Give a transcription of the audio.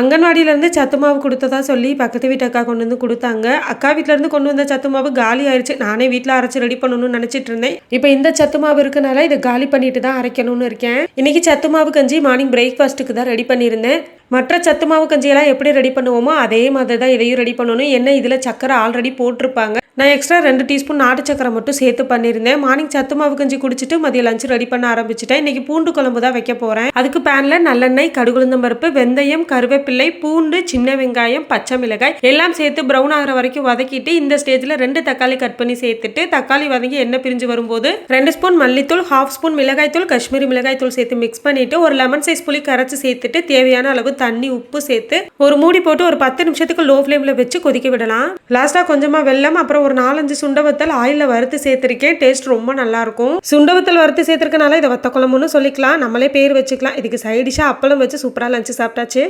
அங்கன்வாடியிலேருந்து சத்து மாவு கொடுத்ததா சொல்லி பக்கத்து வீட்டு அக்கா கொண்டு வந்து கொடுத்தாங்க. அக்கா வீட்டிலேருந்து கொண்டு வந்த சத்து மாவு காலி ஆயிடுச்சு நானே வீட்டில் அரைச்சி ரெடி பண்ணணும்னு நினச்சிட்டு இருந்தேன். இப்போ இந்த சத்து மாவு இருக்கனால இதை காலி பண்ணிட்டு தான் அரைக்கணும்னு இருக்கேன். இன்னைக்கு சத்து மாவு கஞ்சி மார்னிங் பிரேக்ஃபாஸ்ட்டுக்கு தான் ரெடி பண்ணியிருந்தேன். மற்ற சத்து மாவு கஞ்சியெல்லாம் எப்படி ரெடி பண்ணுவோமோ அதே மாதிரி தான் இதையும் ரெடி பண்ணணும். என்ன இதில் சக்கரை ஆல்ரெடி போட்டிருப்பாங்க. நான் எக்ஸ்ட்ரா ரெண்டு டீஸ்பூன் நாட்டு சக்கரை மட்டும் சேர்த்து பண்ணியிருந்தேன். மார்னிங் சத்து மாவு கஞ்சி குடிச்சிட்டு மதியம் லஞ்ச் ரெடி பண்ண ஆரம்பிச்சிட்டேன். இன்னைக்கு பூண்டு குழம்பு தான் வைக்க போகிறேன் அதுக்கு பேனில் நல்லெண்ணெய் கடுகுளுந்தம் பருப்பு வெந்தயம் கருவேப்பிள்ளை பூண்டு சின்ன வெங்காயம் பச்சை மிளகாய் எல்லாம் சேர்த்து ப்ரௌன் ஆகிற வரைக்கும் வதக்கிட்டு இந்த ஸ்டேஜில் ரெண்டு தக்காளி கட் பண்ணி சேர்த்துட்டு தக்காளி வதங்கி எண்ணெய் பிரிஞ்சு வரும்போது ரெண்டு ஸ்பூன் மல்லித்தூள் ஹாஃப் ஸ்பூன் மிளகாய்த்தூள் காஷ்மீரி மிளகாய்த்தூள் சேர்த்து மிக்ஸ் பண்ணிட்டு ஒரு லெமன் சைஸ் புளி கரைச்சி சேர்த்துட்டு தேவையான அளவு தண்ணி உப்பு சேர்த்து ஒரு மூடி போட்டு ஒரு பத்து நிமிஷத்துக்கு லோ ஃப்ளேமில் வச்சு கொதிக்க விடலாம். லாஸ்ட்டாக கொஞ்சமாக வெள்ளம் அப்புறம் ஒரு நாலஞ்சு சுண்டவத்தல் ஆயிலில் வறுத்து சேர்த்துருக்கேன் டேஸ்ட் ரொம்ப நல்லா இருக்கும் சுண்டவத்தல் வறுத்து சேர்த்துருக்கனால இதை வத்த குழம்புன்னு சொல்லிக்கலாம். நம்மளே பேர் வச்சுக்கலாம். இதுக்கு சைடிஷாக அப்பளம் வச்சு சூப்பராக லஞ்சு சாப்பிட்டாச்சு.